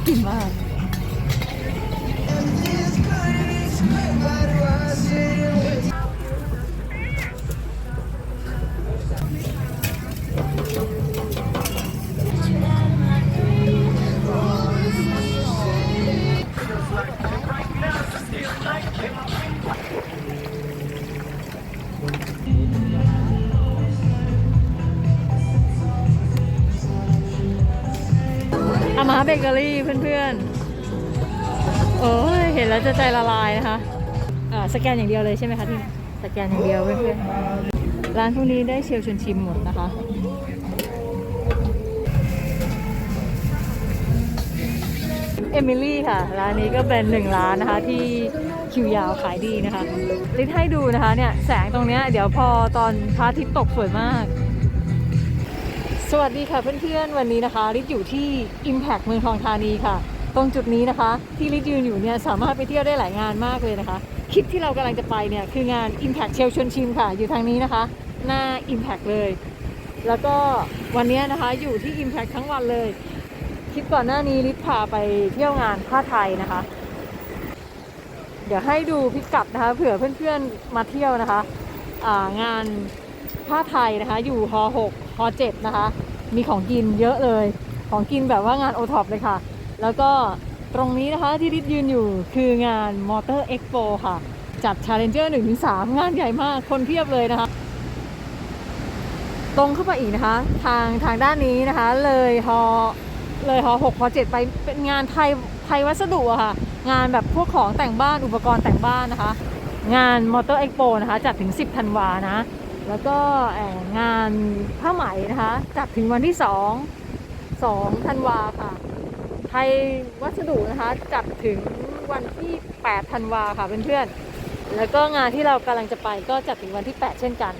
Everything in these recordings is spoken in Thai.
ากิ มากอามาเบเกอรี่เพื่อนๆ โอ้ยเห็นแล้วจะใจละลายนะคะอ่าสแกนอย่างเดียวเลยใช่ไหมคะที่สแกนอย่างเดียวเพื่อนๆ ร้านพวกนี้ได้เชลชวนชิมหมดนะคะ เอมิลี่ค่ะ ร้านนี้ก็เป็นหนึ่งร้านนะคะที่คิวยาวขายดีนะคะลิทให้ดูนะคะเนี่ยแสงตรงเนี้ยเดี๋ยวพอตอนพระอาทิตย์ตกสวยมาก สวัสดีค่ะเพื่อนๆวันนี้นะคะลิศอยู่ที่ Impact เมืองทองธานีค่ะ ตรงจุดนี้นะคะ ที่ลิศยืนอยู่เนี่ยสามารถไปเที่ยวได้หลายงานมากเลยนะคะคลิปที่เรากำลังจะไปเนี่ยคืองาน Impact เชลชวนชิมค่ะ อยู่ทางนี้นะคะ หน้า Impact เลย แล้วก็วันนี้นะคะอยู่ที่ Impact ทั้งวันเลยคลิปก่อนหน้านี้ลิศพาไปเที่ยวงานผ้าไทยนะคะ เดี๋ยวให้ดูพิกัดนะคะเผื่อเพื่อนๆมาเที่ยวนะคะางานผ้าไทยนะคะ อยู่ฮ 6 ฮ7นะคะ มีของกินเยอะเลย ของกินแบบว่างานโอท็อปเลยค่ะ แล้วก็ตรงนี้นะคะที่ริดยืนอยู่คืองาน Motor Expo ค่ะ จัด Challenger 1-3 งานใหญ่มากคนเพียบเลยนะคะ ตรงเข้าไปอีกนะคะ ทางทางด้านนี้นะคะ เลยฮเลยฮ6ฮ7ไปเป็นงานไทยไทยวัสดุอะค่ะ งานแบบพวกของแต่งบ้านอุปกรณ์แต่งบ้านนะคะ งาน Motor Expo นะคะ จัดถึง 10 ธันวานะ แล้วก็เอ่องานผ้าไหมนะคะจัดถึงวันที่ 2 2ธันวาค่ะ ไทยวัสดุนะคะจัดถึงวันที่ 8 ธันวาค่ะเพื่อนๆ แล้วก็งานที่เรากำลังจะไปก็จัดถึงวันที่ 8 เช่นกัน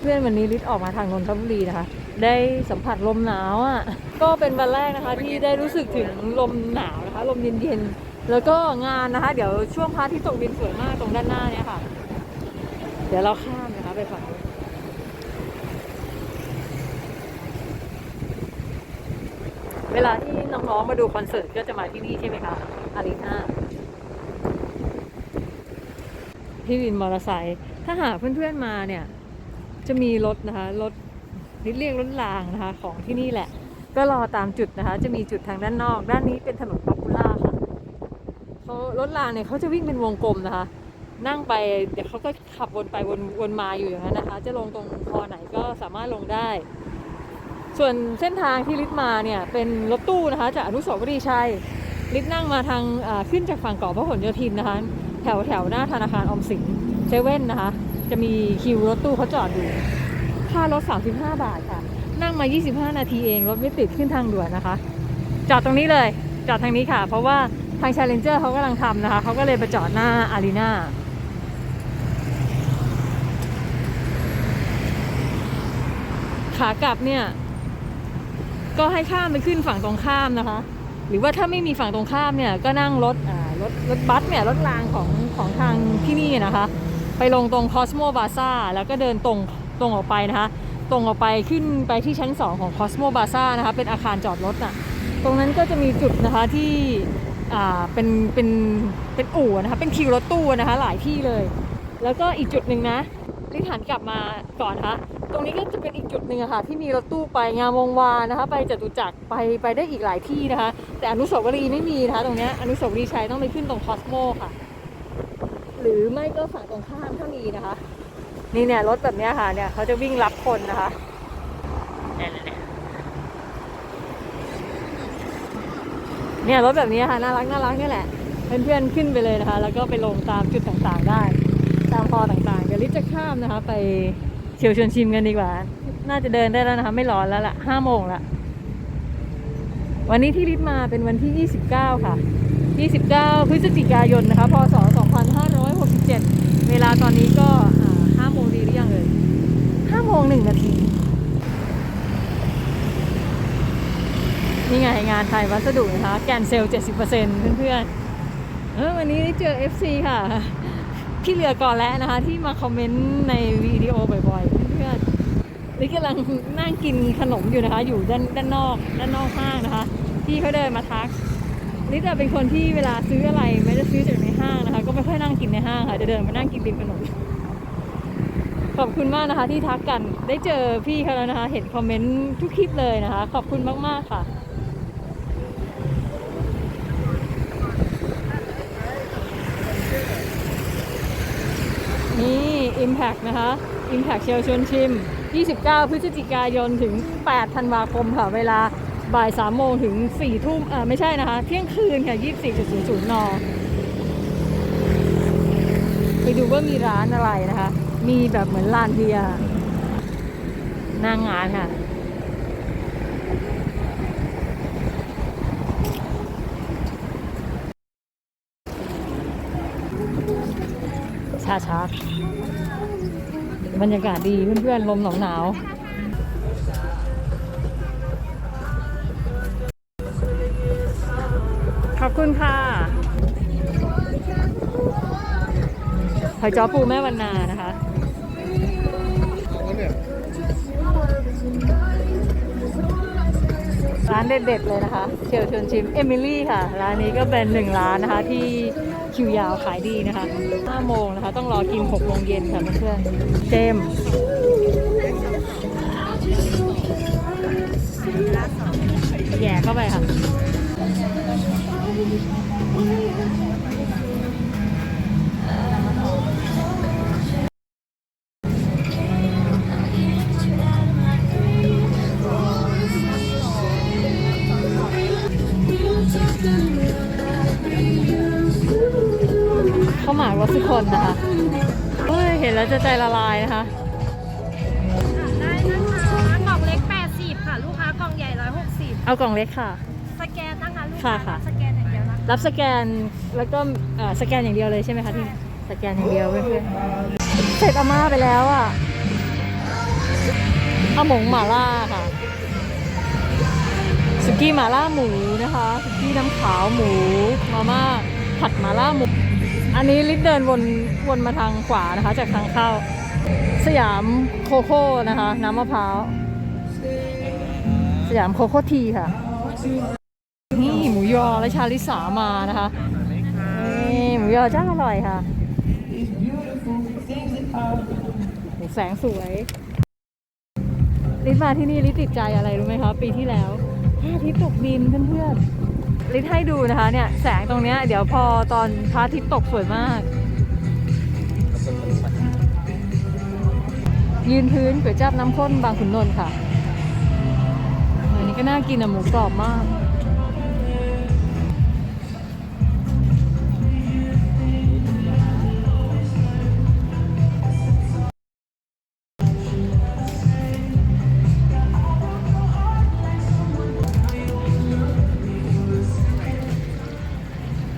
เพื่อนวันนี้ลิศออกมาทางนนทบุรีนะคะ ได้สัมผัสลมหนาวอะ ก็เป็นวันแรกนะคะ ที่ได้รู้สึกถึงลมหนาวนะคะ ลมเย็นๆ แล้วก็งานนะคะ เดี๋ยวช่วงพระอาที่ตกดินสวยมากตรงด้านหน้าเนี่ยค่ะ เดี๋ยวเราข้ามนะคะไปฝั่งนู้น เวลาที่น้องๆมาดูคอนเสิร์ตก็จะมาที่นี่ใช่ไหมคะอารีนาพี่วินมอเตอร์ไซค์ถ้าหากเพื่อนๆมาเนี่ย จะมีรถนะคะรถนิดเรียกรถรางนะคะ ของที่นี่แหละ ก็รอตามจุดนะคะ จะมีจุดทางด้านนอก ด้านนี้เป็นถนนป๊อปปูล่าค่ะเขารถรางเนี่ยเขาจะวิ่งเป็นวงกลมนะคะ นั่งไปเดี๋ยวเขาก็ขับวนไปวนวนมาอยู่อย่างนั้นนะคะ จะลงตรงคอไหนก็สามารถลงได้ ส่วนเส้นทางที่ลิศมาเนี่ยเป็นรถตู้นะคะจากอนุสาวรีย์ชัยลิศนั่งมาทางขึ้นจากฝั่งเกาะพหลโยธินนะคะ แถวแถวหน้าธนาคารออมสินเซเว่นนะคะ จะมีคิวรถตู้เขาจอดอยู่ค่ารถ 35 บาทค่ะ นั่งมา 25 นาทีเอง รถไม่ติดขึ้นทางด่วนนะคะ จอดตรงนี้เลย จอดทางนี้ค่ะ เพราะว่าทาง Challenger เขากำลังทำนะคะ เขาก็เลยไปจอดหน้าอารีนาขากลับเนี่ย ก็ให้ข้ามไปขึ้นฝั่งตรงข้ามนะคะ หรือว่าถ้าไม่มีฝั่งตรงข้ามเนี่ยก็นั่งรถอ่ารถรถบัสเนี่ยรถรางของของทางที่นี่นะคะ ไปลงตรงคอสโมบาซ่าแล้วก็เดินตรงตรงออกไปนะคะ ตรงออกไปขึ้นไปที่ชั้น 2 ของคอสโมบาซ่านะคะ เป็นอาคารจอดรถน่ะตรงนั้นก็จะมีจุดนะคะที่อ่าเป็นเป็นเป็นอู่นะคะเป็นคิวรถตู้นะคะหลายที่เลย แล้วก็อีกจุดหนึ่งนะ ลิหันกลับมาก่อนนะคะตรงนี้ก็จะเป็นอีกจุดหนึ่งอะค่ะ ที่มีรถตู้ไปงามวงวานนะคะ ไปจตุจักรไปไปได้อีกหลายที่นะคะ แต่อนุสาวรีย์ไม่มีนะคะ ตรงนี้อนุสาวรีย์ชัยต้องไปขึ้นตรงคอสโมค่ะ หรือไม่ก็ฝั่งตรงข้ามถ้ามีนะคะ นี่เนี่ยรถแบบนี้ค่ะเนี่ยเขาจะวิ่งรับคนนะคะเนี่ยรถแบบนี้ค่ะน่ารักน่ารักนี่แหละเพื่อนๆขึ้นไปเลยนะคะ แล้วก็ไปลงตามจุดต่างๆได้ ต่างๆเดี๋ยวลิศจะข้ามนะคะ ไปเชียวชวนชิมกันดีกว่า น่าจะเดินได้แล้วนะคะ ไม่ร้อนแล้วล่ะห้าโมงละวันนี้ที่ลิศมาเป็นวันที่ 29 ค่ะ 29 พฤศจิกายนนะคะ พศ 2567 เวลาตอนนี้ก็ห้าโมงดีหรือยังเอ่ยห้าโมงหนึ่งนาที นี่ไงงานไทยวัสดุนะคะ แกนเซล 70%เพื่อนๆเออวันนี้ได้เจอ FC ค่ะ พี่เรือก่อนแล้วนะคะ ที่มาคอมเมนต์ในวิดีโอบ่อย ๆ เพื่อนๆนี่กำลังนั่งกินขนมอยู่นะคะ อยู่ด้านด้านนอกด้านนอกห้างนะคะพี่เขาเดินมาทักลิลิซอะเป็นคนที่เวลาซื้ออะไรไม่ได้ซื้อจากในห้างนะคะ ก็ไม่ค่อยนั่งกินในห้างค่ะจะเดินมานั่งกินริมถนนขอบคุณมากนะคะที่ทักกันได้เจอพี่เขาแล้วนะคะ เห็นคอมเมนต์ทุกคลิปเลยนะคะ ขอบคุณมากๆค่ะ นี่ Impact นะคะ Impact เชลชวนชิม 29 พฤศจิกายนถึง 8 ธันวาคมค่ะ เวลาบ่าย 3 โมงถึง 4 ทุ่มอ่าไม่ใช่นะคะ เที่ยงคืนค่ะ 24.00 น ไปดูว่ามีร้านอะไรนะคะ มีแบบเหมือนลานเบียร์นางงานค่ะชาชัก บรรยากาศดีเพื่อนๆ ลมหนาวหนาวขอบคุณค่ะหอยจ้อปูแม่วันนานะคะร้านเด็ดๆเลยนะคะ เชิญชวนชิม เอมิลี่ค่ะ ร้านนี้ก็เป็นหนึ่งร้านนะคะที่ คิวยาวขายดีนะคะ5โมงนะคะ ต้องรอกิน6โมงเย็นค่ะเพื่อนเจมแย่เข้าไปค่ะ คนนะคะเฮ้ยเห็นแล้วจะใจละลายนะคะ ได้นะคะ กล่องเล็ก 80 ค่ะ ลูกค้ากล่องใหญ่ 160 เอากล่องเล็กค่ะ สแกนนะคะลูกค่ะค้าค่ะ สแกนอย่างเดียวนะคะรับสแกนแล้วก็เอ่อสแกนอย่างเดียวเลยใช่ไหมคะที่สแกนอย่างเดียวเพื่อนๆเสร็จอาม่าไปแล้วอะเอาหมงหม่าล่าค่ะสุกี้หม่าล่าหมูนะคะสุกี้น้ำขาวหมูมาม่าผัดหม่าล่าหมู อันนี้ลิศเดินวนวนมาทางขวานะคะ จากทางเข้า สยามโคโค่นะคะ น้ำมะพร้าว สยามโคโค่ทีค่ะ นี่หมูยอและชาลิสามานะคะนี่หมูยอจ้าอร่อยค่ะแสงสวย ลิศมาที่นี่ลิศติดใจอะไรรู้ไหมคะ ปีที่แล้วพระอาทิตย์ตกดินเพื่อนๆ ลิทให้ดูนะคะเนี่ยแสงตรงเนี้ยเดี๋ยวพอตอนพระอาทิตย์ตกสวยมาก ยืนพื้นก๋วยจับน้ำข้นบางขุนนนท์ค่ะอันนี้ก็น่ากินอะหมูกรอบมาก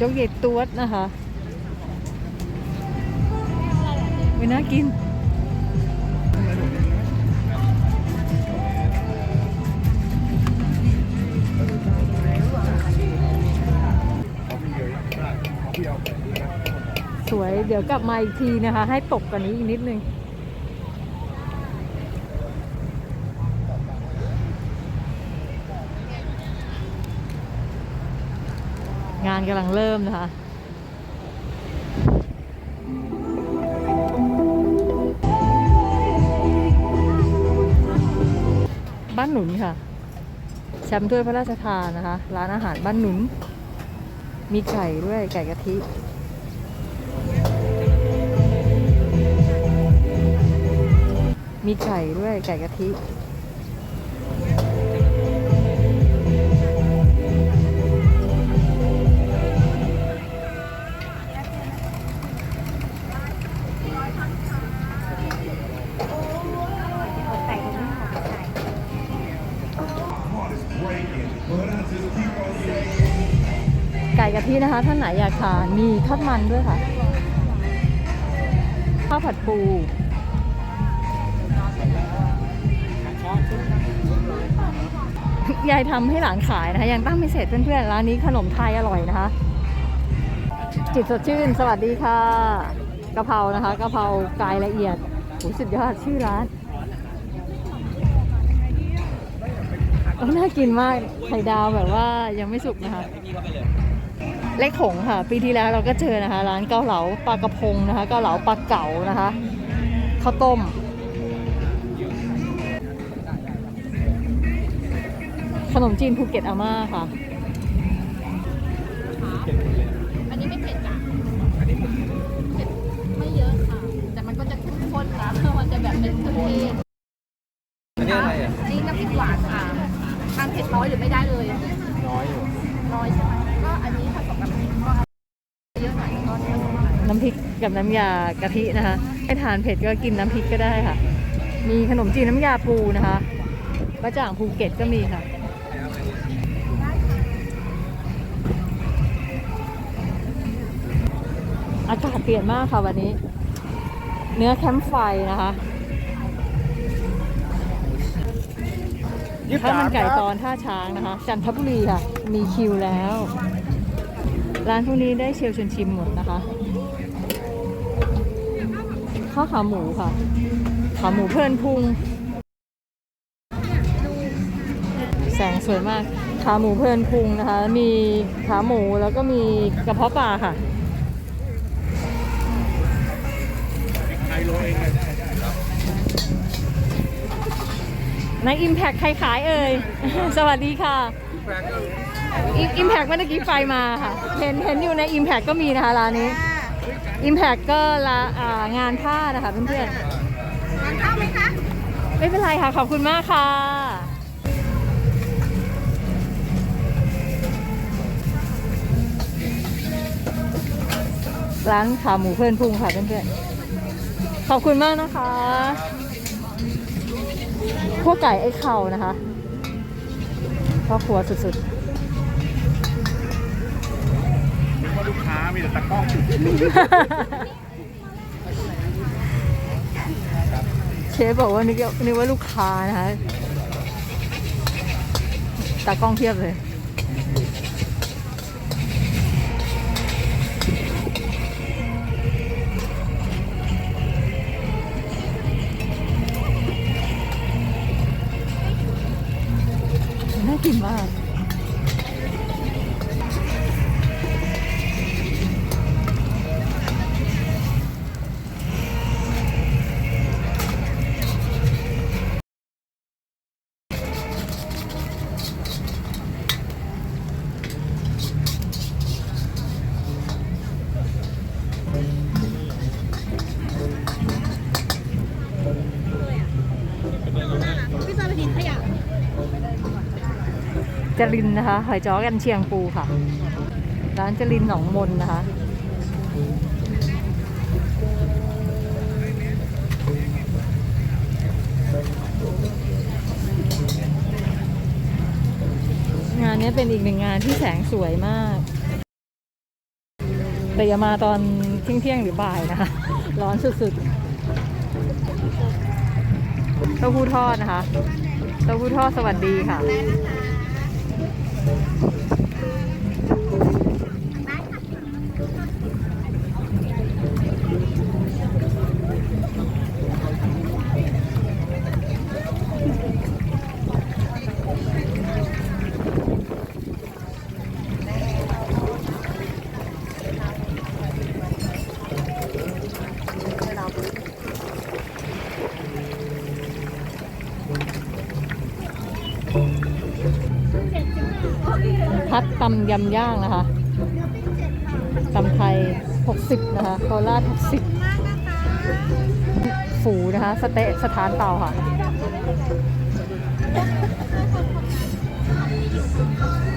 โจ๊กเย็ดตัวนะคะไม่น่ากินสวย เดี๋ยวกลับมาอีกทีนะคะ ให้ตกกว่านี้อีกนิดนึง งานกำลังเริ่มนะคะบ้านหนุนค่ะ แชมป์ถ้วยพระราชทานนะคะ ร้านอาหารบ้านหนุน มีไก่ด้วยไก่กะทิมีไก่ด้วยไก่กะทิ ทินะคะท่านไหนอยากทานมีทอดมันด้วยค่ะ ข้าวผัดปู ยายทำให้หลานขายนะคะ ยังตั้งไม่เสร็จเพื่อนๆ ร้านนี้ขนมไทยอร่อยนะคะ จิตสดชื่น สวัสดีค่ะกะเพรานะคะกะเพรากายละเอียดโหสุดยอดชื่อร้านน่ากินมากไข่ดาวแบบว่ายังไม่สุกนะคะ เลยเล็กหงค่ะ ปีที่แล้วเราก็เจอนะคะ ร้านเกาเหลาปลากระพงนะคะ เกาเหลาปลาเก๋านะคะข้าวต้ม ขนมจีนภูเก็ตอาม่าค่ะอันนี้ไม่เผ็ดจ้ะเผ็ดไม่เยอะค่ะ แต่มันก็จะเข้มข้นนะมันจะแบบเป็นเครื่องเทศ กกับน้ำยากะทินะคะให้ทานเผ็ดก็กินน้ำพริกก็ได้ค่ะ มีขนมจีนน้ำยาปูนะคะกระจ่างภูเก็ตก็มีค่ะอากาศเปลี่ยนมากค่ะวันนี้ เนื้อแคมป์ไฟนะคะข้าวมันไก่ตอนท่าช้างนะคะ จันทบุรีค่ะ มีคิวแล้ว ร้านพวกนี้ได้เชลชวนชิมหมดนะคะ ข้าวขาหมูค่ะ ขาหมูเพลินพุง แสงสวยมาก ขาหมูเพลินพุงนะคะ มีขาหมูแล้วก็มีกระเพาะปลาค่ะใน Impact ใครขายเอ่ย สวัสดีค่ะอิมแพกเมื่อกี้ไฟมาค่ะ เห็นเห็นอยู่ใน Impact ก็มีนะคะร้านนี้ Impact ก็ละอ่างานผ้านะคะเพื่อนทานข้าวไหมคะๆไม่เป็นไรค่ะ ขอบคุณมากค่ะ ร้านขาหมูเพื่อนพุงค่ะเพื่อนๆ ขอบคุณมากนะคะพวกไก่ไอ้เข่านะคะพ่อครัวสุดๆ มีแต่ตะก้องเชฟบอกว่านึกว่านึกว่าลูกค้านะคะตากล้องเทียบเลย จรินนะคะหอยจ้อกันเชียงปูค่ะ ร้านจรินหนองมนนะคะงานนี้เป็นอีกหนึ่งงานที่แสงสวยมาก แต่อย่ามาตอนเที่ยงๆหรือบ่ายนะคะ ร้อนสุดๆเต้าหู้ทอดนะคะเต้าหู้ทอดสวัสดีค่ะ Thank you. พัดตำยำย่างนะคะตำไทย 60 นะคะโคราช60 ฝูนะคะสเตะสถานเต่าค่ะ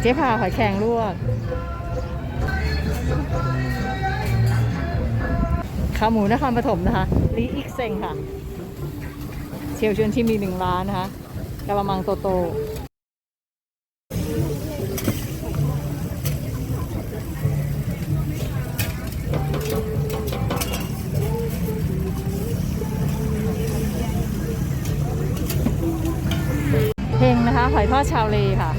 เจ๊พาหอยแครงลวกขาหมูนครปฐมนะคะลีอิกเซงค่ะ เชียวชวนชิมีหนึ่งร้านนะคะกะละมังโตโต ทอดชาวเลค่ะ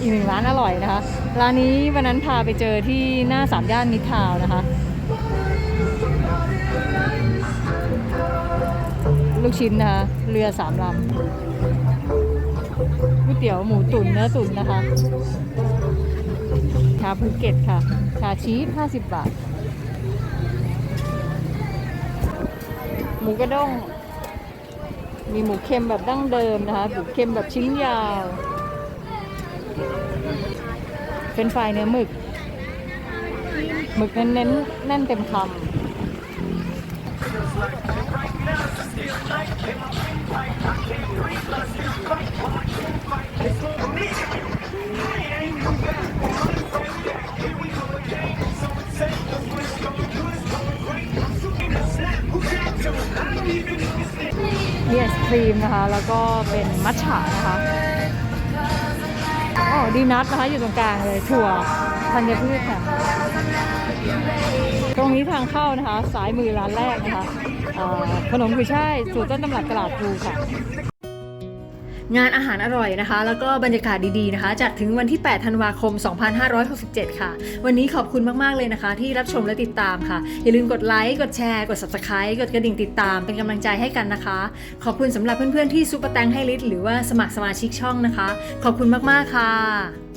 อีกหนึ่งร้านอร่อยนะคะ ร้านนี้วันนั้นพาไปเจอที่หน้าสามย่านมิตรทาวนะคะ ลูกชิ้นนะคะ เรือสามลำก๋วยเตี๋ยวหมูตุ๋นเนื้อตุ๋นนะคะค่ะาภูเก็ตค่ะ ชาชีส50 บาท หมูกระด้ง มีหมูเค็มแบบดั้งเดิมนะคะ หมูเค็มแบบชิ้นยาว เป็นไฟรายเนื้อหมึก หมึกเน้นๆแน่นเต็มคำ ครีมนะคะ แล้วก็เป็นมัทฉะนะคะอ๋อดีนัทนะคะอยู่ตรงกลางเลยถั่วธัญพืชค่ะ ตรงนี้ทางเข้านะคะ สายมือร้านแรกนะคะขนมกุยช่ายสูตรต้นตำรับตลาดภูค่ะ งานอาหารอร่อยนะคะ แล้วก็บรรยากาศดีๆนะคะ จัดถึงวันที่ 8 ธันวาคม 2567 ค่ะ วันนี้ขอบคุณมากๆเลยนะคะ ที่รับชมและติดตามค่ะ อย่าลืมกดไลค์ กดแชร์ กด subscribe กดกระดิ่งติดตาม เป็นกำลังใจให้กันนะคะ ขอบคุณสำหรับเพื่อนๆที่ซุปเปอร์แตงให้ลิศหรือว่าสมัครสมาชิกช่องนะคะ ขอบคุณมากๆค่ะ